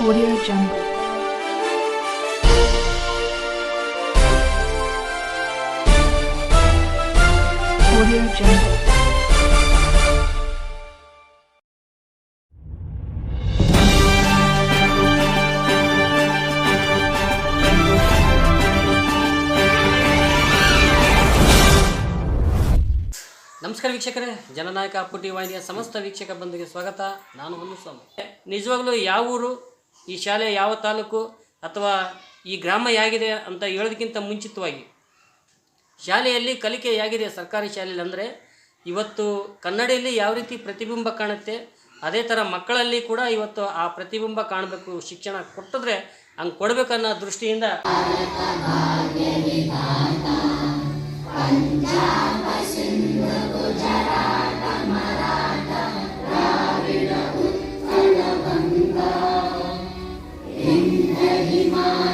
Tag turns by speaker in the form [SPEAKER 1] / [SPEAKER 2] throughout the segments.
[SPEAKER 1] Audio Jungle. Audio Jungle.
[SPEAKER 2] ನಮಸ್ಕಾರ ವೀಕ್ಷಕರೇ, ಜನನಾಯಕ ಪುಟಿ ವಾಹಿನಿಯ ಸಮಸ್ತ ವೀಕ್ಷಕ ಬಂಧುಗೆ ಸ್ವಾಗತ ನಾನು ಹೊನ್ನುಸ್ವಾಮಿ ನಿಜವಾಗ್ಲೂ ಯಾವ ಊರು ಈ ಶಾಲೆ ಯಾವ ತಾಲೂಕು ಅಥವಾ ಈ ಗ್ರಾಮ ಹೇಗಿದೆ ಅಂತ ಹೇಳೋದಕ್ಕಿಂತ ಮುಂಚಿತವಾಗಿ, ಶಾಲೆಯಲ್ಲಿ ಕಲಿಕೆ ಹೇಗಿದೆ ಸರ್ಕಾರಿ ಶಾಲೆಯಲ್ಲಿ ಅಂದರೆ, ಇವತ್ತು ಕನ್ನಡಿಯಲ್ಲಿ ಯಾವ ರೀತಿ ಪ್ರತಿಬಿಂಬ ಕಾಣುತ್ತೆ, ಅದೇ ಥರ ಮಕ್ಕಳಲ್ಲಿ ಕೂಡ ಇವತ್ತು ಆ ಪ್ರತಿಬಿಂಬ ಕಾಣಬೇಕು, ಶಿಕ್ಷಣ ಕೊಟ್ಟಿದ್ರೆ ಹಂಗೆ ಕೊಡಬೇಕನ್ನೋ ದೃಷ್ಟಿಯಿಂದ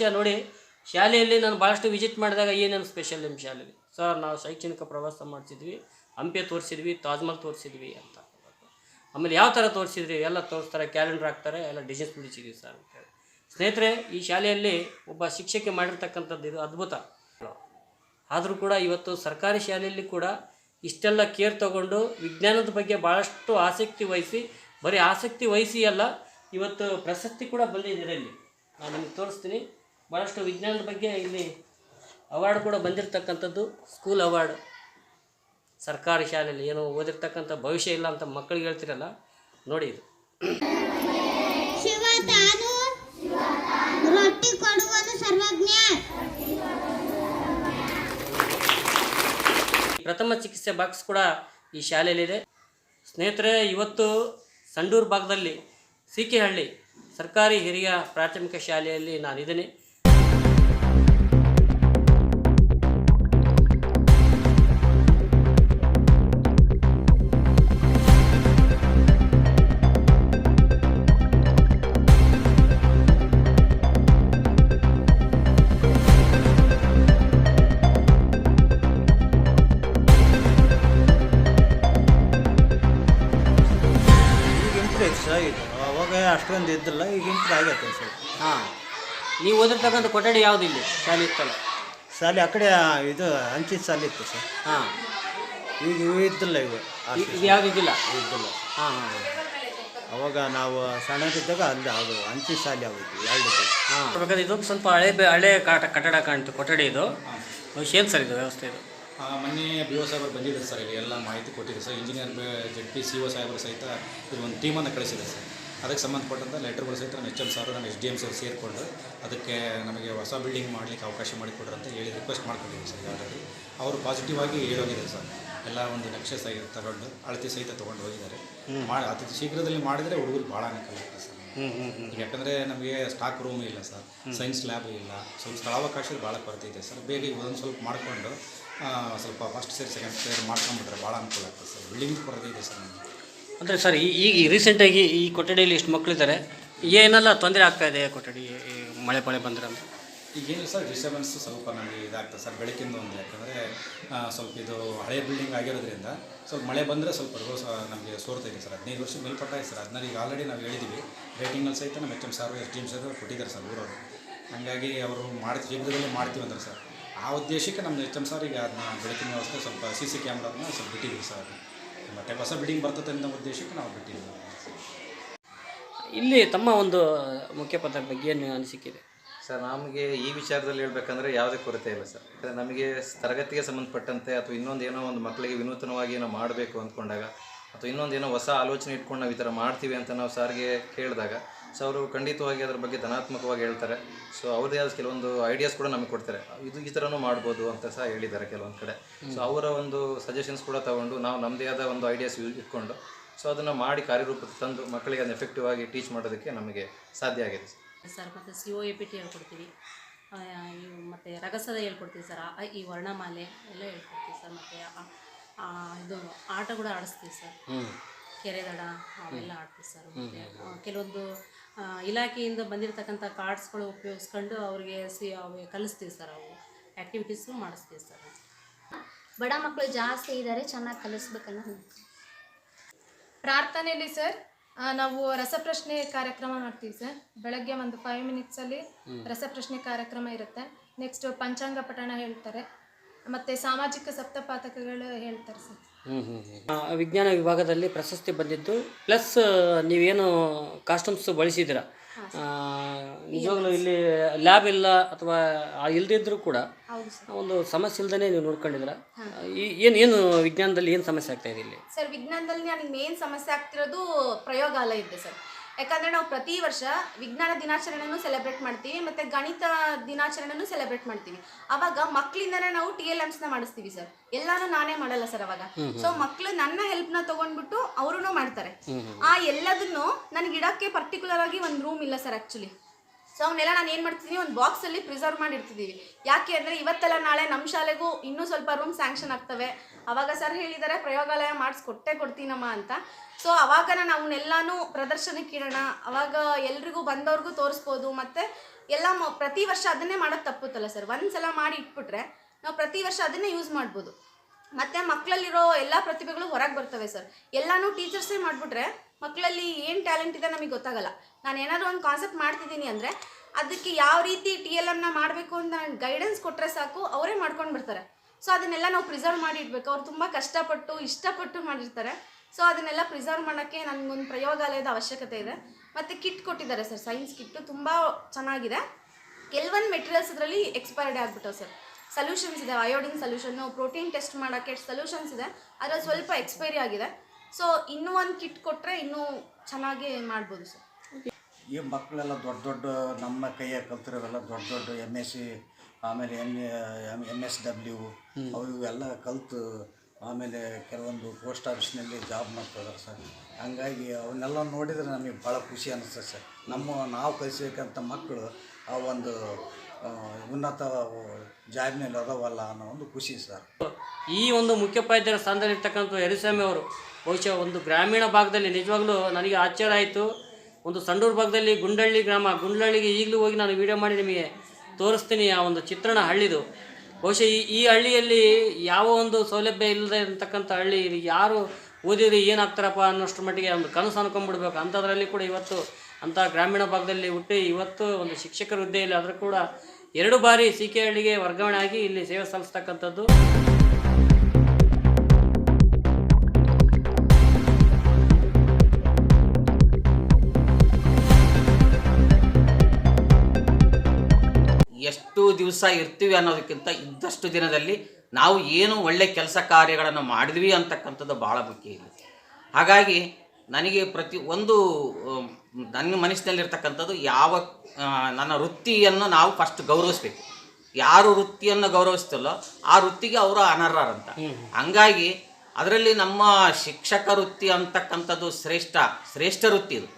[SPEAKER 2] ಬಹುಶಃ ನೋಡಿ, ಶಾಲೆಯಲ್ಲಿ ನಾನು ಭಾಳಷ್ಟು ವಿಸಿಟ್ ಮಾಡಿದಾಗ ಏನೇನು ಸ್ಪೆಷಲ್ ನಿಮ್ಮ ಶಾಲೆಯಲ್ಲಿ ಸರ್, ನಾವು ಶೈಕ್ಷಣಿಕ ಪ್ರವಾಸ ಮಾಡ್ತಿದ್ವಿ, ಹಂಪೆ ತೋರಿಸಿದ್ವಿ ತಾಜ್ಮಹಲ್ ತೋರಿಸಿದ್ವಿ ಅಂತ. ಆಮೇಲೆ ಯಾವ ಥರ ತೋರಿಸಿದ್ರಿ? ಎಲ್ಲ ತೋರಿಸ್ತಾರೆ ಕ್ಯಾಲೆಂಡರ್ ಹಾಕ್ತಾರೆ, ಎಲ್ಲ ಡಿಸೈನ್ಸ್ ಬಿಡಿಸಿದ್ವಿ ಸರ್ ಅಂತೇಳಿ ಸ್ನೇಹಿತರೆ, ಈ ಶಾಲೆಯಲ್ಲಿ ಒಬ್ಬ ಶಿಕ್ಷಕಿ ಮಾಡಿರ್ತಕ್ಕಂಥದ್ದು ಇದು ಅದ್ಭುತ. ಆದರೂ ಕೂಡ ಇವತ್ತು ಸರ್ಕಾರಿ ಶಾಲೆಯಲ್ಲಿ ಕೂಡ ಇಷ್ಟೆಲ್ಲ ಕೇರ್ ತಗೊಂಡು ವಿಜ್ಞಾನದ ಬಗ್ಗೆ ಭಾಳಷ್ಟು ಆಸಕ್ತಿ ವಹಿಸಿ, ಬರೀ ಆಸಕ್ತಿ ವಹಿಸಿ ಅಲ್ಲ, ಇವತ್ತು ಪ್ರಶಸ್ತಿ ಕೂಡ ಬಂದಿದೆ ಇದರಲ್ಲಿ. ನಾನು ನಿಮ್ಗೆ ತೋರಿಸ್ತೀನಿ. ಭಾಳಷ್ಟು ವಿಜ್ಞಾನದ ಬಗ್ಗೆ ಇಲ್ಲಿ ಅವಾರ್ಡ್ ಕೂಡ ಬಂದಿರತಕ್ಕಂಥದ್ದು ಸ್ಕೂಲ್ ಅವಾರ್ಡ್ ಸರ್ಕಾರಿ ಶಾಲೆಯಲ್ಲಿ ಏನೋ ಓದಿರ್ತಕ್ಕಂಥ ಭವಿಷ್ಯ ಇಲ್ಲ ಅಂತ ಮಕ್ಕಳಿಗೆ ಹೇಳ್ತಿರಲ್ಲ ನೋಡಿ ಇದು. ಪ್ರಥಮ ಚಿಕಿತ್ಸೆ ಬಾಕ್ಸ್ ಕೂಡ ಈ ಶಾಲೆಯಲ್ಲಿದೆ. ಸ್ನೇಹಿತರೆ ಇವತ್ತು ಸಂಡೂರು ಭಾಗದಲ್ಲಿ ಸಿಕೆಹಳ್ಳಿ ಸರ್ಕಾರಿ ಹಿರಿಯ ಪ್ರಾಥಮಿಕ ಶಾಲೆಯಲ್ಲಿ ನಾನಿದ್ದೀನಿ.
[SPEAKER 3] ಅಷ್ಟೊಂದು ಇದ್ದಿಲ್ಲ ಈಗ ಇಂಪ್ರೂವ್ ಆಗೈತೆ ಸರ್
[SPEAKER 2] ಹಾಂ. ನೀವು ಓದಿರ್ತಕ್ಕಂಥ ಕೊಠಡಿ ಯಾವುದು ಇಲ್ಲಿ? ಶಾಲೆ ಇತ್ತಲ್ಲ?
[SPEAKER 3] ಶಾಲೆ ಆ ಕಡೆ ಇದು ಹಂಚಿದ ಶಾಲೆ ಇತ್ತು ಸರ್.
[SPEAKER 2] ಹಾಂ.
[SPEAKER 3] ಈಗ ಇವು ಇದ್ದಿಲ್ಲ ಇವು
[SPEAKER 2] ಇದು ಯಾವುದು ಇದ್ದಿಲ್ಲ?
[SPEAKER 3] ಇದ್ದಿಲ್ಲ
[SPEAKER 2] ಹಾಂ ಹಾಂ
[SPEAKER 3] ಅವಾಗ ನಾವು ಸಣ್ಣದಿದ್ದಾಗ ಅಲ್ಲಿ ಅದು ಹಂಚಿದ ಶಾಲೆ ಆಗಿತ್ತು ಎರಡು
[SPEAKER 2] ಹಾಂ. ಇದು ಸ್ವಲ್ಪ ಹಳೆ ಬೆ- ಹಳೆ ಕಾಟ ಕಟ್ಟಡ ಕಾಣ್ತು ಕೊಠಡಿ ಇದು. ಏನು ಸರ್ ಇದು ವ್ಯವಸ್ಥೆ ಇದು.
[SPEAKER 4] ಆ, ಮೊನ್ನೆ ಬಿ ಒ ಸಾಹೇಬರು ಬಂದಿದ್ದಾರೆ ಸರ್ ಇಲ್ಲಿ ಎಲ್ಲ ಮಾಹಿತಿ ಕೊಟ್ಟಿದ್ದಾರೆ sir. Engineer Z P C O ಸಾಹೇಬರು ಸಹಿತ ಇಲ್ಲಿ ಒಂದು ಟೀಮನ್ನು ಕಳಿಸಿದೆ ಸರ್. ಅದಕ್ಕೆ ಸಂಬಂಧಪಟ್ಟಂಥ ಲೆಟ್ರ್ಗಳು ಸಹಿತ ನಮ್ಮ ಎಚ್ ಎಂ ಸರ್ ನಮ್ಮ ಎಸ್ ಡಿ ಎಂ ಸರ್ ಸೇರಿಕೊಂಡು ಅದಕ್ಕೆ ನಮಗೆ ಹೊಸ ಬಿಲ್ಡಿಂಗ್ ಮಾಡಲಿಕ್ಕೆ ಅವಕಾಶ ಮಾಡಿಕೊಡ್ರಿ ಅಂತ ಹೇಳಿ ರಿಕ್ವೆಸ್ಟ್ ಮಾಡ್ಕೊಂಡಿದ್ದೀವಿ ಸರ್ ಯಾರಾದರೂ ಅವರು ಪಾಸಿಟಿವ್ ಆಗಿ ಹೇಳೋಗಿದೆ ಸರ್. ಎಲ್ಲ ಒಂದು ನಕ್ಷೆ ಸಹ ತಗೊಂಡು ಅಳತೆ ಸಹಿತ ತೊಗೊಂಡು ಹೋಗಿದ್ದಾರೆ. ಮಾಡಿ ಅತಿ ಶೀಘ್ರದಲ್ಲಿ ಮಾಡಿದರೆ ಹುಡುಗರು ಭಾಳ ಅನುಕೂಲ ಆಗ್ತದೆ ಸರ್
[SPEAKER 2] ಹ್ಞೂ ಹ್ಞೂ ಹ್ಞೂ
[SPEAKER 4] ಯಾಕಂದರೆ ನಮಗೆ ಸ್ಟಾಕ್ ರೂಮ್ ಇಲ್ಲ ಸರ್. ಸೈನ್ಸ್ ಲ್ಯಾಬ್ ಇಲ್ಲ. ಸ್ವಲ್ಪ ಸ್ಥಳಾವಕಾಶದ ಭಾಳ ಕೊರತೆ ಇದೆ ಸರ್. ಬೇಗ ಒಂದು ಸ್ವಲ್ಪ ಮಾಡಿಕೊಂಡು ಸ್ವಲ್ಪ ಫಸ್ಟ್ ಸೇರಿ ಸೆಕೆಂಡ್ ಸೇರಿ ಮಾಡ್ಕೊಂಡ್ಬಿಟ್ರೆ ಭಾಳ ಅನುಕೂಲ ಆಗ್ತದೆ ಸರ್. ಬಿಲ್ಡಿಂಗ್ ಕೊರತೆ ಇದೆ ಸರ್ ನಮಗೆ.
[SPEAKER 2] ಅಂದರೆ ಸರ್ ಈಗ ರೀಸೆಂಟಾಗಿ ಈ ಕೊಠಡಿಯಲ್ಲಿ ಇಷ್ಟು ಮಕ್ಕಳಿದ್ದಾರೆ ಏನೆಲ್ಲ ತೊಂದರೆ ಆಗ್ತಾ ಇದೆ ಕೊಠಡಿ ಮಳೆ ಮಳೆ ಬಂದ್ರೆ ಅಂತ?
[SPEAKER 4] ಈಗೇನು ಸರ್ ಡಿಸ್ಟರ್ಬೆನ್ಸ್ ಸ್ವಲ್ಪ ನಮಗೆ ಇದಾಗ್ತದೆ ಸರ್, ಬೆಳಕಿಂದ ಒಂದು ಯಾಕಂದರೆ ಸ್ವಲ್ಪ ಇದು ಹಳೆ ಬಿಲ್ಡಿಂಗ್ ಆಗಿರೋದ್ರಿಂದ ಸ್ವಲ್ಪ ಮಳೆ ಬಂದರೆ ಸ್ವಲ್ಪ ನಮಗೆ ಸೋರ್ತಾ ಇದೆ ಸರ್, ಹದಿನೈದು ವರ್ಷ ಮೇಲ್ಪಟ್ಟಾಗಿದೆ ಸರ್ ಅದನ್ನ ಈಗ ಆಲ್ರೆಡಿ ನಾವು ಹೇಳಿದ್ದೀವಿ ರೇಟಿಂಗ್ನಲ್ಲಿ ಸಹಿತ ನಮ್ಮ H M sir, S D M sir ಕೊಟ್ಟಿದ್ದಾರೆ ಸರ್ ಊರವರು. ಹಾಗಾಗಿ ಅವರು ಮಾಡಿ ಶೀಘ್ರದಲ್ಲೇ ಮಾಡ್ತೀವಿ ಅಂದ್ರೆ ಸರ್, ಆ ಉದ್ದೇಶಕ್ಕೆ ನಮ್ಮ ಎಚ್ ಎಂ ಈಗ ಅದನ್ನ ಬೆಳಕಿನ ವ್ಯವಸ್ಥೆ ಸ್ವಲ್ಪ ಸಿ ಸಿ ಕ್ಯಾಮ್ರಾದನ್ನ ಸ್ವಲ್ಪ ಬಿಟ್ಟಿದ್ದೀವಿ ಸರ್. ಅದು ಮತ್ತು ಹೊಸ ಬಿಲ್ಡಿಂಗ್ ಬರ್ತದೆ ಅನ್ನೋ ಉದ್ದೇಶಕ್ಕೆ ನಾವು ಬಿಟ್ಟಿದ್ದೀವಿ.
[SPEAKER 2] ಇಲ್ಲಿ ತಮ್ಮ ಒಂದು ಮುಖ್ಯ ಪದ ಬಗ್ಗೆ ಏನು ಅನಿಸಿಕೆ
[SPEAKER 5] ಸರ್ ನಮಗೆ ಈ ವಿಚಾರದಲ್ಲಿ ಹೇಳ್ಬೇಕಂದ್ರೆ ಯಾವುದೇ ಕೊರತೆ ಇಲ್ಲ ಸರ್. ಯಾಕಂದರೆ ನಮಗೆ ತರಗತಿಗೆ ಸಂಬಂಧಪಟ್ಟಂತೆ ಅಥವಾ ಇನ್ನೊಂದು ಏನೋ ಒಂದು ಮಕ್ಕಳಿಗೆ ವಿನೂತನವಾಗಿ ಏನೋ ಮಾಡಬೇಕು ಅಂದ್ಕೊಂಡಾಗ ಅಥವಾ ಇನ್ನೊಂದು ಏನೋ ಹೊಸ ಆಲೋಚನೆ ಇಟ್ಕೊಂಡು ನಾವು ಈ ಥರ ಮಾಡ್ತೀವಿ ಅಂತ ನಾವು ಸಾರಿಗೆ ಕೇಳಿದಾಗ ಸೊ ಅವರು ಖಂಡಿತವಾಗಿ ಅದ್ರ ಬಗ್ಗೆ ಧನಾತ್ಮಕವಾಗಿ ಹೇಳ್ತಾರೆ. ಸೊ ಅವ್ರದೇ ಆದ ಕೆಲವೊಂದು ಐಡಿಯಾಸ್ ಕೂಡ ನಮಗೆ ಕೊಡ್ತಾರೆ. ಇದು ಈ ಥರನೂ ಮಾಡ್ಬೋದು ಅಂತ ಸಹ ಹೇಳಿದ್ದಾರೆ ಕೆಲವೊಂದು ಕಡೆ. ಸೊ ಅವರ ಒಂದು ಸಜೆಷನ್ಸ್ ಕೂಡ ತಗೊಂಡು ನಾವು ನಮ್ಮದೇ ಆದ ಒಂದು ಐಡಿಯಾಸ್ ಇಟ್ಕೊಂಡು ಸೊ ಅದನ್ನು ಮಾಡಿ ಕಾರ್ಯರೂಪಕ್ಕೆ ತಂದು ಮಕ್ಕಳಿಗೆ ಅದನ್ನ ಎಫೆಕ್ಟಿವ್ ಆಗಿ ಟೀಚ್ ಮಾಡೋದಕ್ಕೆ ನಮಗೆ ಸಾಧ್ಯ ಆಗಿದೆ ಸರ್.
[SPEAKER 6] ಮತ್ತು C O A P T ಹೇಳ್ಕೊಡ್ತೀವಿ. ಮತ್ತು ರಗಸದ ಹೇಳ್ಕೊಡ್ತೀವಿ ಸರ್. ಈ ವರ್ಣಮಾಲೆ ಎಲ್ಲ ಹೇಳ್ಕೊಡ್ತೀವಿ ಸರ್. ಮತ್ತು ಇದು ಆಟ ಕೂಡ ಆಡಿಸ್ತೀವಿ ಸರ್. ಕೆರೆ ದಡ ಅವೆಲ್ಲ ಆಡ್ತೀವಿ ಸರ್. ಮತ್ತು ಕೆಲವೊಂದು ಇಲಾಖೆಯಿಂದ ಬಂದಿರತಕ್ಕಂಥ ಕಾರ್ಡ್ಸ್ಗಳು ಉಪಯೋಗಿಸ್ಕೊಂಡು ಅವ್ರಿಗೆ ಸಿ ಅವ್ರಿಗೆ ಕಲಿಸ್ತೀವಿ ಸರ್ ಅವು. ಆ್ಯಕ್ಟಿವಿಟೀಸು ಮಾಡಿಸ್ತೀವಿ ಸರ್.
[SPEAKER 7] ಬಡ ಮಕ್ಕಳು ಜಾಸ್ತಿ ಇದ್ದಾರೆ ಚೆನ್ನಾಗಿ ಕಲಿಸ್ಬೇಕನ್ನೋ
[SPEAKER 8] ಪ್ರಾರ್ಥನೆಯಲ್ಲಿ ಸರ್ ನಾವು ರಸಪ್ರಶ್ನೆ ಕಾರ್ಯಕ್ರಮ ಮಾಡ್ತೀವಿ ಸರ್. ಬೆಳಗ್ಗೆ ಒಂದು ಫೈವ್ ಮಿನಿಟ್ಸಲ್ಲಿ ರಸಪ್ರಶ್ನೆ ಕಾರ್ಯಕ್ರಮ ಇರುತ್ತೆ. ನೆಕ್ಸ್ಟ್ ಪಂಚಾಂಗ ಪಠಣ ಹೇಳ್ತಾರೆ. ಮತ್ತು ಸಾಮಾಜಿಕ ಸಪ್ತಪಾತಕಗಳು ಹೇಳ್ತಾರೆ ಸರ್.
[SPEAKER 2] ವಿಜ್ಞಾನ ವಿಭಾಗದಲ್ಲಿ ಪ್ರಶಸ್ತಿ ಬಂದಿದ್ದು. ಪ್ಲಸ್ ನೀವೇನು ಕಾಸ್ಟ್ಯೂಮ್ಸ್ ಬಳಸಿದ್ದೀರ? ನಿಜವಾಗ್ಲೂ ಇಲ್ಲಿ ಲ್ಯಾಬ್ ಇಲ್ಲ ಅಥವಾ ಇಲ್ದಿದ್ರು ಕೂಡ ಒಂದು ಸಮಸ್ಯೆ ಇಲ್ದೇ ನೀವು ನೋಡ್ಕೊಂಡಿದ್ರ ಏನು ಏನು ವಿಜ್ಞಾನದಲ್ಲಿ ಏನು ಸಮಸ್ಯೆ ಆಗ್ತಾ ಇದೆ ಇಲ್ಲಿ?
[SPEAKER 8] ಸರ್ ವಿಜ್ಞಾನದಲ್ಲಿ ನನಗೆ ಮೇನ್ ಸಮಸ್ಯೆ ಆಗ್ತಿರೋದು ಪ್ರಯೋಗಾಲಯ ಇದೆ ಸರ್ ಯಾಕಂದರೆ ನಾವು ಪ್ರತಿ ವರ್ಷ ವಿಜ್ಞಾನ ದಿನಾಚರಣೆನೂ ಸೆಲೆಬ್ರೇಟ್ ಮಾಡ್ತೀವಿ ಮತ್ತು ಗಣಿತ ದಿನಾಚರಣೆನೂ ಸೆಲೆಬ್ರೇಟ್ ಮಾಡ್ತೀವಿ. ಅವಾಗ ಮಕ್ಕಳಿಂದನೇ ನಾವು ಟಿ ಎಲ್ ಎಮ್ಸ್ನ ಮಾಡಿಸ್ತೀವಿ ಸರ್. ಎಲ್ಲಾನು ನಾನೇ ಮಾಡಲ್ಲ ಸರ್ ಅವಾಗ. ಸೊ ಮಕ್ಕಳು ನನ್ನ ಹೆಲ್ಪ್ನ ತಗೊಂಡ್ಬಿಟ್ಟು ಅವರು ಮಾಡ್ತಾರೆ. ಆ ಎಲ್ಲದನ್ನು ನನಗೆ ಇಡಕ್ಕೆ ಪರ್ಟಿಕ್ಯುಲರ್ ಆಗಿ ಒಂದು ರೂಮ್ ಇಲ್ಲ ಸರ್ ಆ್ಯಕ್ಚುಲಿ ಸೊ ಅವನ್ನೆಲ್ಲ ನಾನು ಏನು ಮಾಡ್ತಿದ್ದೀನಿ ಒಂದು ಬಾಕ್ಸಲ್ಲಿ ಪ್ರಿಸರ್ವ್ ಮಾಡಿ ಇಡ್ತಿದ್ದೀವಿ ಯಾಕೆ ಅಂದರೆ ಇವತ್ತೆಲ್ಲ ನಾಳೆ ನಮ್ಮ ಶಾಲೆಗೂ ಇನ್ನೂ ಸ್ವಲ್ಪ ರೂಮ್ ಸ್ಯಾಂಕ್ಷನ್ ಆಗ್ತವೆ. ಅವಾಗ ಸರ್ ಹೇಳಿದ್ದಾರೆ ಪ್ರಯೋಗಾಲಯ ಮಾಡಿಸ್ಕೊಟ್ಟೆ ಕೊಡ್ತೀನಮ್ಮ ಅಂತ. ಸೊ ಅವಾಗ ನಾನು ಅವನ್ನೆಲ್ಲಾನು ಪ್ರದರ್ಶನಕ್ಕೆ ಇಡೋಣ. ಅವಾಗ ಎಲ್ರಿಗೂ ಬಂದವ್ರಿಗೂ ತೋರಿಸ್ಬೋದು. ಮತ್ತು ಎಲ್ಲ ಪ್ರತಿ ವರ್ಷ ಅದನ್ನೇ ಮಾಡೋದು ತಪ್ಪುತ್ತಲ್ಲ ಸರ್ ಒಂದ್ಸಲ ಮಾಡಿ ಇಟ್ಬಿಟ್ರೆ ನಾವು ಪ್ರತಿ ವರ್ಷ ಅದನ್ನೇ ಯೂಸ್ ಮಾಡ್ಬೋದು. ಮತ್ತು ಮಕ್ಕಳಲ್ಲಿರೋ ಎಲ್ಲ ಪ್ರತಿಭೆಗಳು ಹೊರಗೆ ಬರ್ತವೆ ಸರ್ ಎಲ್ಲನೂ ಟೀಚರ್ಸೇ ಮಾಡಿಬಿಟ್ರೆ ಮಕ್ಕಳಲ್ಲಿ ಏನು ಟ್ಯಾಲೆಂಟ್ ಇದೆ ನಮಗೆ ಗೊತ್ತಾಗಲ್ಲ. ನಾನು ಏನಾದರೂ ಒಂದು ಕಾನ್ಸೆಪ್ಟ್ ಮಾಡ್ತಿದ್ದೀನಿ ಅಂದರೆ ಅದಕ್ಕೆ ಯಾವ ರೀತಿ ಟಿ ಎಲ್ ಎಮ್ನ ಮಾಡಬೇಕು ಅಂತ ನಾನು ಗೈಡೆನ್ಸ್ ಕೊಟ್ಟರೆ ಸಾಕು, ಅವರೇ ಮಾಡ್ಕೊಂಡು ಬರ್ತಾರೆ ಸೊ ಅದನ್ನೆಲ್ಲ ನಾವು ಪ್ರಿಸರ್ವ್ ಮಾಡಿ ಇಡಬೇಕು. ಅವ್ರು ತುಂಬ ಕಷ್ಟಪಟ್ಟು, ಇಷ್ಟಪಟ್ಟು ಮಾಡಿರ್ತಾರೆ. ಸೊ ಅದನ್ನೆಲ್ಲ ಪ್ರಿಸರ್ವ್ ಮಾಡೋಕ್ಕೆ ನನಗೊಂದು ಪ್ರಯೋಗಾಲಯದ ಅವಶ್ಯಕತೆ ಇದೆ. ಮತ್ತು ಕಿಟ್ ಕೊಟ್ಟಿದ್ದಾರೆ ಸರ್ ಸೈನ್ಸ್ ಕಿಟ್ಟು ತುಂಬ ಚೆನ್ನಾಗಿದೆ. ಕೆಲವೊಂದು ಮೆಟೀರಿಯಲ್ಸ್ ಅದರಲ್ಲಿ ಎಕ್ಸ್ಪೈರ್ಡ್ ಆಗಿಬಿಟ್ಟವು ಸರ್ ಸೊಲ್ಯೂಷನ್ಸ್ ಇದೆ. ಅಯೋಡಿನ್ ಸೊಲ್ಯೂಷನ್ನು ಪ್ರೋಟೀನ್ ಟೆಸ್ಟ್ ಮಾಡೋಕ್ಕೆ ಸೊಲ್ಯೂಷನ್ಸ್ ಇದೆ. ಅದರಲ್ಲಿ ಸ್ವಲ್ಪ ಎಕ್ಸ್ಪೈರಿ ಆಗಿದೆ. ಸೊ ಇನ್ನೂ ಒಂದು ಕಿಟ್ ಕೊಟ್ಟರೆ ಇನ್ನೂ ಚೆನ್ನಾಗಿ ಮಾಡ್ಬೋದು ಸರ್
[SPEAKER 3] ಈ ಮಕ್ಕಳೆಲ್ಲ ದೊಡ್ಡ ದೊಡ್ಡ ನಮ್ಮ ಕೈಯಾಗ ಕಲ್ತಿರೋವೆಲ್ಲ ದೊಡ್ಡ ದೊಡ್ಡ ಎಂ ಎಸ್ ಸಿ ಆಮೇಲೆ ಎಂ ಎಂ ಎಸ್ ಡಬ್ಲ್ಯೂ ಅವು ಇವೆಲ್ಲ ಕಲ್ತು ಆಮೇಲೆ ಕೆಲವೊಂದು ಪೋಸ್ಟ್ ಆಫೀಸ್ನಲ್ಲಿ ಜಾಬ್ ಮಾಡ್ತಿದ್ದಾರೆ ಸರ್ ಹಂಗಾಗಿ ಅವನ್ನೆಲ್ಲ ನೋಡಿದರೆ ನಮಗೆ ಭಾಳ ಖುಷಿ ಅನಿಸ್ತದೆ ಸರ್ ನಮ್ಮ ನಾವು ಕಲಿಸ್ಬೇಕಂತ ಮಕ್ಕಳು ಆ ಒಂದು ಉನ್ನತ ಜಾಬ್ನಲ್ಲಿ ಅದಾವಲ್ಲ ಅನ್ನೋ ಒಂದು ಖುಷಿ ಸರ್
[SPEAKER 2] ಈ ಒಂದು ಮುಖ್ಯೋಪಾಧ್ಯಾಯರ ಸ್ಥಾನದಲ್ಲಿರ್ತಕ್ಕಂಥ ಯರಿಸ್ವಾಮಿ ಅವರು ಬಹುಶಃ ಒಂದು ಗ್ರಾಮೀಣ ಭಾಗದಲ್ಲಿ ನಿಜವಾಗ್ಲೂ ನನಗೆ ಆಶ್ಚರ್ಯ ಆಯಿತು. ಒಂದು ಸಂಡೂರು ಭಾಗದಲ್ಲಿ ಗುಂಡಳ್ಳಿ ಗ್ರಾಮ, ಗುಂಡಳ್ಳಿಗೆ ಈಗಲೂ ಹೋಗಿ ನಾನು ವಿಡಿಯೋ ಮಾಡಿ ನಿಮಗೆ ತೋರಿಸ್ತೀನಿ ಆ ಒಂದು ಚಿತ್ರಣ ಹಳ್ಳಿದು. ಬಹುಶಃ ಈ ಈ ಹಳ್ಳಿಯಲ್ಲಿ ಯಾವ ಒಂದು ಸೌಲಭ್ಯ ಇಲ್ಲದೆ ಇರತಕ್ಕಂಥ ಹಳ್ಳಿ ಯಾರು ಓದಿದ್ರೆ ಏನಾಗ್ತಾರಪ್ಪ ಅನ್ನೋಷ್ಟು ಮಟ್ಟಿಗೆ ಒಂದು ಕನಸು ಅನ್ಕೊಂಡ್ಬಿಡ್ಬೇಕು. ಅಂಥದ್ರಲ್ಲಿ ಕೂಡ ಇವತ್ತು ಅಂಥ ಗ್ರಾಮೀಣ ಭಾಗದಲ್ಲಿ ಹುಟ್ಟಿ ಇವತ್ತು ಒಂದು ಶಿಕ್ಷಕರ ಹುದ್ದೆಯಲ್ಲಿ ಆದರೂ ಕೂಡ ಎರಡು ಬಾರಿ ಸಿ ಕೆ ಹಳ್ಳಿಗೆ ವರ್ಗಾವಣೆ ಆಗಿ ಇಲ್ಲಿ ಸೇವೆ ಸಲ್ಲಿಸ್ತಕ್ಕಂಥದ್ದು.
[SPEAKER 9] ದಿವಸ ಇರ್ತೀವಿ ಅನ್ನೋದಕ್ಕಿಂತ ಇದ್ದಷ್ಟು ದಿನದಲ್ಲಿ ನಾವು ಏನು ಒಳ್ಳೆ ಕೆಲಸ ಕಾರ್ಯಗಳನ್ನು ಮಾಡಿದ್ವಿ ಅಂತಕ್ಕಂಥದ್ದು ಭಾಳ ಮುಖ್ಯ ಇದೆ ಹಾಗಾಗಿ ನನಗೆ ಪ್ರತಿ ಒಂದು ನನ್ನ ಮನಸ್ಸಿನಲ್ಲಿರ್ತಕ್ಕಂಥದ್ದು ಯಾವ ನನ್ನ ವೃತ್ತಿಯನ್ನು ನಾವು ಫಸ್ಟ್ ಗೌರವಿಸ್ಬೇಕು. ಯಾರು ವೃತ್ತಿಯನ್ನು ಗೌರವಿಸ್ತಲ್ಲೋ ಆ ವೃತ್ತಿಗೆ ಅವರು ಅನರ್ಹರಂತ. ಹಂಗಾಗಿ ಅದರಲ್ಲಿ ನಮ್ಮ ಶಿಕ್ಷಕ ವೃತ್ತಿ ಅಂತಕ್ಕಂಥದ್ದು ಶ್ರೇಷ್ಠ ಶ್ರೇಷ್ಠ ವೃತ್ತಿ ಇದು.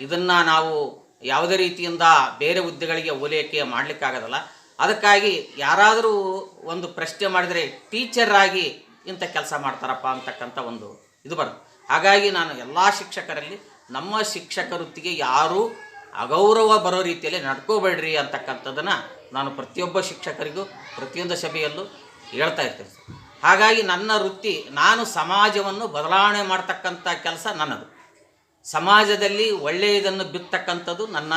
[SPEAKER 9] ಇದನ್ನು ನಾವು ಯಾವುದೇ ರೀತಿಯಿಂದ ಬೇರೆ ಹುದ್ದೆಗಳಿಗೆ ಹೋಲಿಕೆ ಮಾಡಲಿಕ್ಕಾಗೋದಲ್ಲ. ಅದಕ್ಕಾಗಿ ಯಾರಾದರೂ ಒಂದು ಪ್ರಶ್ನೆ ಮಾಡಿದರೆ ಟೀಚರ್ ಆಗಿ ಇಂಥ ಕೆಲಸ ಮಾಡ್ತಾರಪ್ಪ ಅಂತಕ್ಕಂಥ ಒಂದು ಇದು ಬರುತ್ತೆ. ಹಾಗಾಗಿ ನಾನು ಎಲ್ಲ ಶಿಕ್ಷಕರಲ್ಲಿ ನಮ್ಮ ಶಿಕ್ಷಕ ವೃತ್ತಿಗೆ ಯಾರೂ ಅಗೌರವ ಬರೋ ರೀತಿಯಲ್ಲಿ ನಡ್ಕೋಬೇಡ್ರಿ ಅಂತಕ್ಕಂಥದ್ದನ್ನು ನಾನು ಪ್ರತಿಯೊಬ್ಬ ಶಿಕ್ಷಕರಿಗೂ, ಪ್ರತಿಯೊಂದು ಸಭೆಯಲ್ಲೂ ಹೇಳ್ತಾ ಇರ್ತೇನೆ. ಹಾಗಾಗಿ ನನ್ನ ವೃತ್ತಿ, ನಾನು ಸಮಾಜವನ್ನು ಬದಲಾವಣೆ ಮಾಡ್ತಕ್ಕಂಥ ಕೆಲಸ ನನ್ನದು. ಸಮಾಜದಲ್ಲಿ ಒಳ್ಳೆಯದನ್ನು ಬಿತ್ತಕ್ಕಂಥದ್ದು ನನ್ನ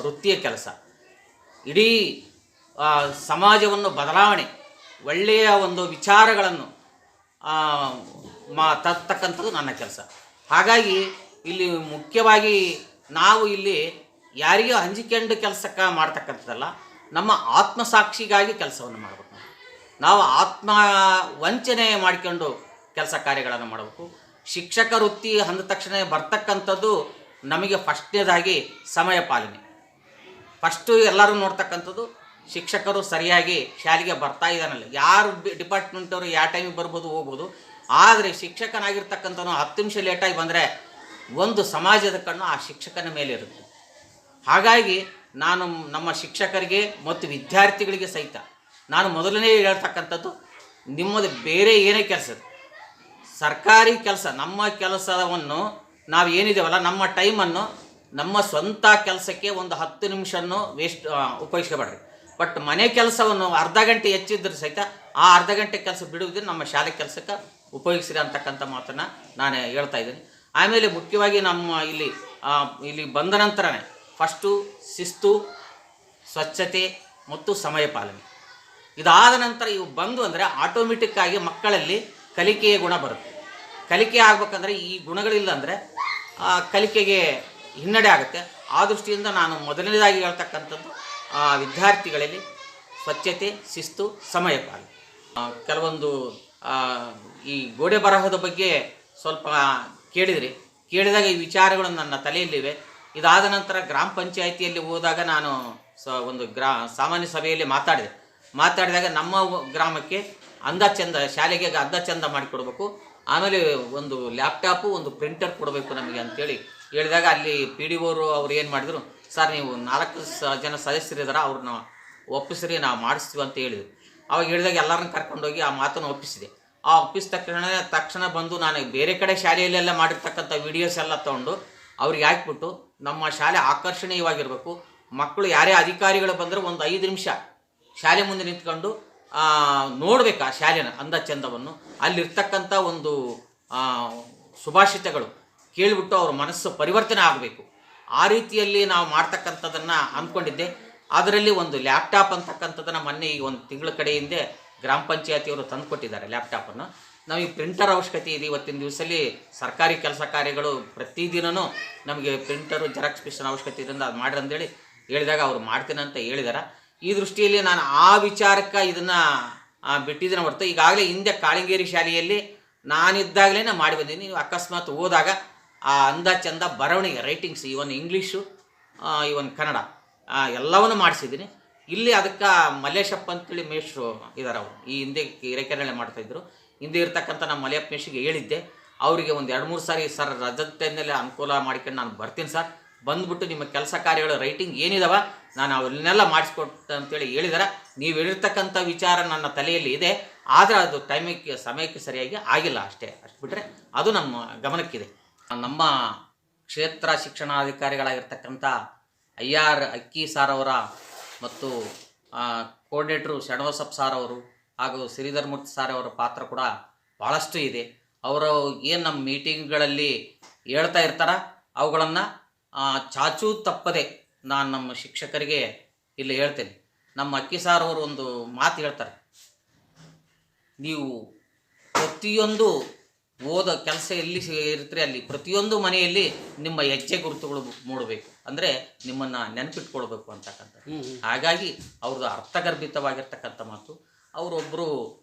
[SPEAKER 9] ವೃತ್ತಿಯ ಕೆಲಸ. ಇಡೀ ಸಮಾಜವನ್ನು ಬದಲಾವಣೆ, ಒಳ್ಳೆಯ ಒಂದು ವಿಚಾರಗಳನ್ನು ಮಾ, ತರ್ತಕ್ಕಂಥದ್ದು ನನ್ನ ಕೆಲಸ. ಹಾಗಾಗಿ ಇಲ್ಲಿ ಮುಖ್ಯವಾಗಿ ನಾವು ಇಲ್ಲಿ ಯಾರಿಗೂ ಹಂಚಿಕೊಂಡು ಕೆಲಸಕ್ಕೆ ಮಾಡ್ತಕ್ಕಂಥದ್ದಲ್ಲ, ನಮ್ಮ ಆತ್ಮಸಾಕ್ಷಿಗಾಗಿ ಕೆಲಸವನ್ನು ಮಾಡಬೇಕು. ನಾವು. ಆತ್ಮ ವಂಚನೆ ಮಾಡಿಕೊಂಡು ಕೆಲಸ ಕಾರ್ಯಗಳನ್ನು ಮಾಡಬೇಕು. ಶಿಕ್ಷಕ ವೃತ್ತಿ ಅಂದ ತಕ್ಷಣ ಬರ್ತಕ್ಕಂಥದ್ದು ನಮಗೆ ಫಸ್ಟ್ನೇದಾಗಿ ಸಮಯ ಪಾಲನೆ. ಫಸ್ಟು ಎಲ್ಲರೂ ನೋಡ್ತಕ್ಕಂಥದ್ದು ಶಿಕ್ಷಕರು ಸರಿಯಾಗಿ ಶಾಲೆಗೆ ಬರ್ತಾ ಇದ್ದಾನಲ್ಲ. ಯಾರು ಡಿಪಾರ್ಟ್ಮೆಂಟವರು ಯಾವ ಟೈಮಿಗೆ ಬರ್ಬೋದು ಹೋಗ್ಬೋದು. ಆದರೆ ಶಿಕ್ಷಕನಾಗಿರ್ತಕ್ಕಂಥವನು ಹತ್ತು ನಿಮಿಷ ಲೇಟಾಗಿ ಬಂದರೆ ಒಂದು ಸಮಾಜದ ಕಣ್ಣು ಆ ಶಿಕ್ಷಕನ ಮೇಲೆ ಇರುತ್ತೆ. ಹಾಗಾಗಿ ನಾನು ನಮ್ಮ ಶಿಕ್ಷಕರಿಗೆ ಮತ್ತು ವಿದ್ಯಾರ್ಥಿಗಳಿಗೆ ಸಹಿತ ನಾನು ಮೊದಲನೇ ಹೇಳ್ತಕ್ಕಂಥದ್ದು, ನಿಮ್ಮದು ಬೇರೆ ಏನೇ ಕೆಲಸ ಸರ್ಕಾರಿ ಕೆಲಸ, ನಮ್ಮ ಕೆಲಸವನ್ನು ನಾವು ಏನಿದ್ದೇವಲ್ಲ, ನಮ್ಮ ಟೈಮನ್ನು ನಮ್ಮ ಸ್ವಂತ ಕೆಲಸಕ್ಕೆ ಒಂದು ಹತ್ತು ನಿಮಿಷನ್ನು ವೇಸ್ಟ್ ಉಪಯೋಗಿಸ್ಕೋಬೇಡ್ರಿ. ಬಟ್ ಮನೆ ಕೆಲಸವನ್ನು ಅರ್ಧ ಗಂಟೆ ಹೆಚ್ಚಿದ್ರೆ ಸಹಿತ ಆ ಅರ್ಧ ಗಂಟೆ ಕೆಲಸ ಬಿಡುವುದೇ ನಮ್ಮ ಶಾಲೆ ಕೆಲಸಕ್ಕೆ ಉಪಯೋಗಿಸಿರಿ ಅಂತಕ್ಕಂಥ ಮಾತನ್ನು ನಾನು ಹೇಳ್ತಾ ಇದ್ದೀನಿ. ಆಮೇಲೆ ಮುಖ್ಯವಾಗಿ ನಮ್ಮ ಇಲ್ಲಿ ಇಲ್ಲಿ ಬಂದ ನಂತರನೇ ಫಸ್ಟು ಶಿಸ್ತು, ಸ್ವಚ್ಛತೆ ಮತ್ತು ಸಮಯ ಪಾಲನೆ. ಇದಾದ ನಂತರ ಇವು ಬಂದು ಅಂದರೆ ಆಟೋಮೆಟಿಕ್ಕಾಗಿ ಮಕ್ಕಳಲ್ಲಿ ಕಲಿಕೆಯ ಗುಣ ಬರುತ್ತೆ. ಕಲಿಕೆ ಆಗ್ಬೇಕಂದ್ರೆ ಈ ಗುಣಗಳಿಲ್ಲ ಅಂದರೆ ಕಲಿಕೆಗೆ ಹಿನ್ನಡೆ ಆಗುತ್ತೆ. ಆ ದೃಷ್ಟಿಯಿಂದ ನಾನು ಮೊದಲನೇದಾಗಿ ಹೇಳ್ತಕ್ಕಂಥದ್ದು ಆ, ವಿದ್ಯಾರ್ಥಿಗಳಲ್ಲಿ ಸ್ವಚ್ಛತೆ ಶಿಸ್ತು ಸಮಯ ಪಾಲ. ಕೆಲವೊಂದು ಈ ಗೋಡೆ ಬರಹದ ಬಗ್ಗೆ ಸ್ವಲ್ಪ ಕೇಳಿದರೆ. ಕೇಳಿದಾಗ ಈ ವಿಚಾರಗಳು ನನ್ನ ತಲೆಯಲ್ಲಿವೆ. ಇದಾದ ನಂತರ ಗ್ರಾಮ ಪಂಚಾಯಿತಿಯಲ್ಲಿ ಹೋದಾಗ ನಾನು ಸ ಒಂದು ಗ್ರಾ ಸಾಮಾನ್ಯ ಸಭೆಯಲ್ಲಿ ಮಾತಾಡಿದೆ. ಮಾತಾಡಿದಾಗ ನಮ್ಮ ಗ್ರಾಮಕ್ಕೆ ಅಂದ ಚಂದ ಶಾಲೆಗೆ ಅಂದ ಚಂದ ಮಾಡಿಕೊಡ್ಬೇಕು. ಆಮೇಲೆ ಒಂದು ಲ್ಯಾಪ್ಟಾಪು ಒಂದು ಪ್ರಿಂಟರ್ ಕೊಡಬೇಕು ನಮಗೆ ಅಂತೇಳಿ. ಹೇಳಿದಾಗ ಅಲ್ಲಿ ಪಿ ಡಿ ಓರು ಅವ್ರು ಏನು ಮಾಡಿದ್ರು ಸರ್, ನೀವು ನಾಲ್ಕು ಸ ಜನ ಸದಸ್ಯರಿದ್ದಾರೆ ಅವ್ರನ್ನ ಒಪ್ಪಿಸ್ರಿ, ನಾವು ಮಾಡಿಸ್ತೀವಿ ಅಂತ ಹೇಳಿದ್ರು. ಅವಾಗ ಹೇಳಿದಾಗ ಎಲ್ಲರನ್ನ ಕರ್ಕೊಂಡೋಗಿ ಆ ಮಾತನ್ನು ಒಪ್ಪಿಸಿದೆ. ಆ ಒಪ್ಪಿಸಿದ ತಕ್ಷಣ ತಕ್ಷಣ ಬಂದು ನಾನು ಬೇರೆ ಕಡೆ ಶಾಲೆಯಲ್ಲೆಲ್ಲ ಮಾಡಿರ್ತಕ್ಕಂಥ ವಿಡಿಯೋಸ್ ಎಲ್ಲ ತೊಗೊಂಡು ಅವ್ರಿಗೆ ಹಾಕ್ಬಿಟ್ಟು ನಮ್ಮ ಶಾಲೆ ಆಕರ್ಷಣೀಯವಾಗಿರಬೇಕು. ಮಕ್ಕಳು ಯಾರೇ ಅಧಿಕಾರಿಗಳು ಬಂದರೆ ಒಂದು ಐದು ನಿಮಿಷ ಶಾಲೆ ಮುಂದೆ ನಿಂತ್ಕೊಂಡು ನೋಡಬೇಕು ಆ ಶಾಲೆನ ಅಂದ ಚಂದವನ್ನು ಅಲ್ಲಿರ್ತಕ್ಕಂಥ ಒಂದು ಸುಭಾಷಿತಗಳು ಕೇಳಿಬಿಟ್ಟು ಅವ್ರ ಮನಸ್ಸು ಪರಿವರ್ತನೆ ಆಗಬೇಕು. ಆ ರೀತಿಯಲ್ಲಿ ನಾವು ಮಾಡ್ತಕ್ಕಂಥದ್ದನ್ನು ಅಂದ್ಕೊಂಡಿದ್ದೆ ಅದರಲ್ಲಿ ಒಂದು ಲ್ಯಾಪ್ಟಾಪ್ ಅಂತಕ್ಕಂಥದ್ದನ್ನು ಮೊನ್ನೆ ಈ ಒಂದು ತಿಂಗಳ ಕಡೆ ಹಿಂದೆ ಗ್ರಾಮ ಪಂಚಾಯತಿಯವರು ತಂದುಕೊಟ್ಟಿದ್ದಾರೆ ಲ್ಯಾಪ್ಟಾಪನ್ನು ನಮಗೆ ಪ್ರಿಂಟರ್ ಅವಶ್ಯಕತೆ ಇದೆ ಇವತ್ತಿನ ದಿವಸದಲ್ಲಿ. ಸರ್ಕಾರಿ ಕೆಲಸ ಕಾರ್ಯಗಳು ಪ್ರತಿದಿನವೂ ನಮಗೆ ಪ್ರಿಂಟರು, ಜೆರಾಕ್ಸ್ ಮಿಷನ್ ಅವಶ್ಯಕತೆ ಇದರಿಂದ ಅದು ಮಾಡ್ರಿ ಅಂತೇಳಿ ಹೇಳಿದಾಗ ಅವ್ರು ಮಾಡ್ತೀನಿ ಅಂತ ಹೇಳಿದಾರೆ. ಈ ದೃಷ್ಟಿಯಲ್ಲಿ ನಾನು ಆ ವಿಚಾರಕ್ಕೆ ಇದನ್ನು ಬಿಟ್ಟಿದ್ದೇನೆ ಹೊರತು ಈಗಾಗಲೇ ಹಿಂದೆ ಕಾಳಿಂಗೇರಿ ಶಾಲೆಯಲ್ಲಿ ನಾನಿದ್ದಾಗಲೇ ನಾನು ಮಾಡಿ ಬಂದೀನಿ. ನೀವು ಅಕಸ್ಮಾತ್ ಹೋದಾಗ ಆ ಅಂದ ಚಂದ ಬರವಣಿಗೆ writings even English even Kannada ಎಲ್ಲವನ್ನು ಮಾಡಿಸಿದ್ದೀನಿ. ಇಲ್ಲಿ ಅದಕ್ಕೆ ಮಲ್ಲೇಶಪ್ಪ ಅಂತೇಳಿ ಮೇಷ್ರು ಇದ್ದಾರೆ ಅವರು. ಈ ಹಿಂದೆ ಹಿರೇಕೆರಳೆ ಮಾಡ್ತಾಯಿದ್ರು ಹಿಂದೆ ಇರ್ತಕ್ಕಂಥ ನಮ್ಮ ಮಲೆಯಪ್ಪ ಮೇಷಿಗೆ ಹೇಳಿದ್ದೆ, ಅವರಿಗೆ ಒಂದು ಎರಡು ಮೂರು ಸಾರಿ, ಸರ್ ರಜದ ಟೈಮ್ನಲ್ಲಿ ಅನುಕೂಲ ಮಾಡ್ಕೊಂಡು ನಾನು ಬರ್ತೀನಿ ಸರ್. ಬಂದ್ಬಿಟ್ಟು ನಿಮ್ಮ ಕೆಲಸ ಕಾರ್ಯಗಳು ರೈಟಿಂಗ್ ಏನಿದಾವ, ನಾನು ಅವನ್ನೆಲ್ಲ ಮಾಡಿಸ್ಕೊಟ್ಟು ಅಂತೇಳಿ ಹೇಳಿದಾರೆ. ನೀವು ಹೇಳಿರ್ತಕ್ಕಂಥ ವಿಚಾರ ನನ್ನ ತಲೆಯಲ್ಲಿ ಇದೆ. ಆದರೆ ಅದು ಟೈಮಿಗೆ ಸಮಯಕ್ಕೆ ಸರಿಯಾಗಿ ಆಗಿಲ್ಲ ಅಷ್ಟೇ. ಅಷ್ಟು ಬಿಟ್ಟರೆ ಅದು ನಮ್ಮ ಗಮನಕ್ಕಿದೆ. ನಮ್ಮ ಕ್ಷೇತ್ರ ಶಿಕ್ಷಣಾಧಿಕಾರಿಗಳಾಗಿರ್ತಕ್ಕಂಥ ಐ ಆರ್ ಅಕ್ಕಿ ಸಾರ್ ಅವರ ಮತ್ತು ಕೋರ್ಡಿನೇಟ್ರು ಶರಣಬಸಪ್ಪ ಸಾರ್ ಅವರು ಹಾಗೂ ಶ್ರೀಧರ್ಮೂರ್ತಿ ಸಾರ್ ಅವರ ಪಾತ್ರ ಕೂಡ ಭಾಳಷ್ಟು ಇದೆ. ಅವರು ಏನು ನಮ್ಮ ಮೀಟಿಂಗ್ಗಳಲ್ಲಿ ಹೇಳ್ತಾ ಇರ್ತಾರ, ಅವುಗಳನ್ನು ಚಾಚೂ ತಪ್ಪದೆ ನಾನು ನಮ್ಮ ಶಿಕ್ಷಕರಿಗೆ ಇಲ್ಲಿ ಹೇಳ್ತೇನೆ. ನಮ್ಮ ಅಕ್ಕಿ ಸಾರ್ ಅವರು ಒಂದು ಮಾತು ಹೇಳ್ತಾರೆ. ನೀವು ಪ್ರತಿಯೊಂದು ಓದೋ ಕೆಲಸ ಎಲ್ಲಿ ಇರ್ತೀರಿ ಅಲ್ಲಿ ಪ್ರತಿಯೊಂದು ಮನೆಯಲ್ಲಿ ನಿಮ್ಮ ಹೆಜ್ಜೆ ಗುರುತುಗಳು ಮೂಡಬೇಕು. ಅಂದರೆ ನಿಮ್ಮನ್ನು ನೆನಪಿಟ್ಕೊಳ್ಬೇಕು ಅಂತಕ್ಕಂಥ ಹಾಗಾಗಿ ಅವ್ರದ್ದು ಅರ್ಥಗರ್ಭಿತವಾಗಿರ್ತಕ್ಕಂಥ ಮಾತು. ಅವರೊಬ್ಬರು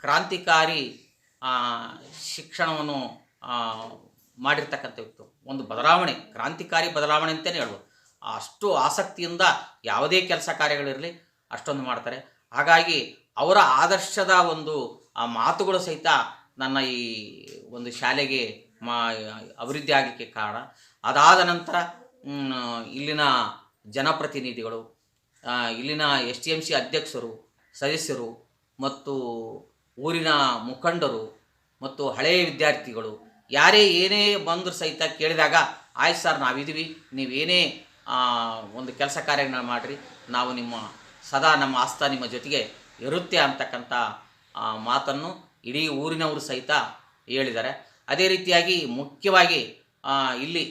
[SPEAKER 9] ಕ್ರಾಂತಿಕಾರಿ ಆ, ಶಿಕ್ಷಣವನ್ನು ಆ, ಮಾಡಿರ್ತಕ್ಕಂಥ ವ್ಯಕ್ತಿ. ಒಂದು ಬದಲಾವಣೆ ಕ್ರಾಂತಿಕಾರಿ ಬದಲಾವಣೆ ಅಂತಲೇ ಹೇಳ್ಬೋದು. ಅಷ್ಟು ಆಸಕ್ತಿಯಿಂದ ಯಾವುದೇ ಕೆಲಸ ಕಾರ್ಯಗಳಿರಲಿ ಅಷ್ಟೊಂದು ಮಾಡ್ತಾರೆ. ಹಾಗಾಗಿ ಅವರ ಆದರ್ಶದ ಒಂದು ಆ ಮಾತುಗಳು ಸಹಿತ ನನ್ನ ಈ ಒಂದು ಶಾಲೆಗೆ ಮಾ ಅಭಿವೃದ್ಧಿ ಆಗಲಿಕ್ಕೆ ಕಾರಣ. ಅದಾದ ನಂತರ ಇಲ್ಲಿನ ಜನಪ್ರತಿನಿಧಿಗಳು ಇಲ್ಲಿನ ಎಸ್ ಟಿ ಎಂ ಸಿ ಅಧ್ಯಕ್ಷರು, ಸದಸ್ಯರು ಮತ್ತು ಊರಿನ ಮುಖಂಡರು ಮತ್ತು ಹಳೆಯ ವಿದ್ಯಾರ್ಥಿಗಳು, ಯಾರೇ ಏನೇ ಬಂದರೂ ಸಹಿತ ಕೇಳಿದಾಗ, ಆಯ್ತು ಸರ್, ನಾವಿದ್ದೀವಿ ನೀವೇನೇ ಒಂದು ಕೆಲಸ ಕಾರ್ಯಗಳನ್ನ ಮಾಡಿರಿ, ನಾವು ನಿಮ್ಮ ಸದಾ ನಮ್ಮ ಆಸ್ಥ ನಿಮ್ಮ ಜೊತೆಗೆ ಇರುತ್ತೆ ಅಂತಕ್ಕಂಥ ಮಾತನ್ನು ಇಡೀ ಊರಿನವರು ಸಹಿತ ಹೇಳಿದ್ದಾರೆ. ಅದೇ ರೀತಿಯಾಗಿ ಮುಖ್ಯವಾಗಿ ಇಲ್ಲಿ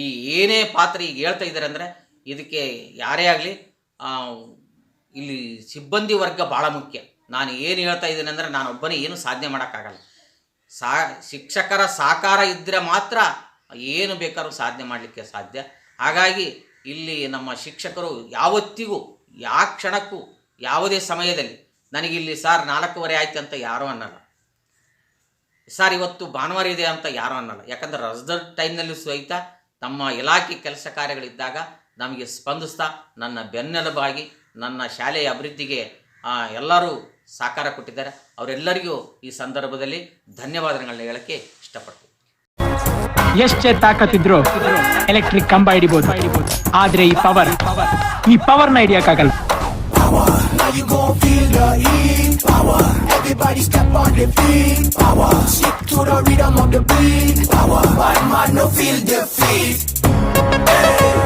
[SPEAKER 9] ಈ ಏನೇ ಪಾತ್ರ ಈಗ ಹೇಳ್ತಾ ಇದ್ದಾರೆ ಅಂದರೆ ಇದಕ್ಕೆ ಯಾರೇ ಆಗಲಿ ಇಲ್ಲಿ ಸಿಬ್ಬಂದಿ ವರ್ಗ ಭಾಳ ಮುಖ್ಯ. ನಾನು ಏನು ಹೇಳ್ತಾ ಇದ್ದೀನಿ ಅಂದರೆ ನಾನು ಒಬ್ಬನೇ ಏನು ಸಾಧನೆ ಮಾಡೋಕ್ಕಾಗಲ್ಲ. ಸಾ, ಶಿಕ್ಷಕರ ಸಾಕಾರ ಇದ್ದರೆ ಮಾತ್ರ ಏನು ಬೇಕಾದ್ರೂ ಸಾಧನೆ ಮಾಡಲಿಕ್ಕೆ ಸಾಧ್ಯ. ಹಾಗಾಗಿ ಇಲ್ಲಿ ನಮ್ಮ ಶಿಕ್ಷಕರು ಯಾವತ್ತಿಗೂ ಯಾವ ಕ್ಷಣಕ್ಕೂ, ಯಾವುದೇ ಸಮಯದಲ್ಲಿ ನನಗಿಲ್ಲಿ ಸಾರ್ ನಾಲ್ಕೂವರೆ ಆಯ್ತು ಅಂತ ಯಾರೂ ಅನ್ನಲ್ಲ. ಸರ್ ಇವತ್ತು ಭಾನುವಾರ ಇದೆ ಅಂತ ಯಾರೂ ಅನ್ನಲ್ಲ. ಯಾಕಂದ್ರೆ ರಜದ ಟೈಮ್ನಲ್ಲಿ ಸಹಿತ ತಮ್ಮ ಇಲಾಖೆ ಕೆಲಸ ಕಾರ್ಯಗಳಿದ್ದಾಗ ನಮಗೆ ಸ್ಪಂದಿಸ್ತಾ ನನ್ನ ಬೆನ್ನೆಲುಬಾಗಿ ನನ್ನ ಶಾಲೆಯ ಅಭಿವೃದ್ಧಿಗೆ ಎಲ್ಲರೂ ಸಹಕಾರ ಕೊಟ್ಟಿದ್ದಾರೆ. ಅವರೆಲ್ಲರಿಗೂ ಈ ಸಂದರ್ಭದಲ್ಲಿ ಧನ್ಯವಾದಗಳನ್ನ ಹೇಳಕ್ಕೆ ಇಷ್ಟಪಡ್ತೀನಿ.
[SPEAKER 10] ಎಷ್ಟೇ ತಾಕತ್ತಿದ್ರು ಎಲೆಕ್ಟ್ರಿಕ್ ಕಂಬ ಹಿಡಿಬಹುದು ಆದ್ರೆ ಈ ಪವರ್ ಈ ಪವರ್ನ ಹಿಡಿಯಕ್ಕಾಗಲ್ಲ.
[SPEAKER 11] Everybody step on the beat. Power. Stick to the rhythm of the beat. Power. Bad man no feel defeat. Hey.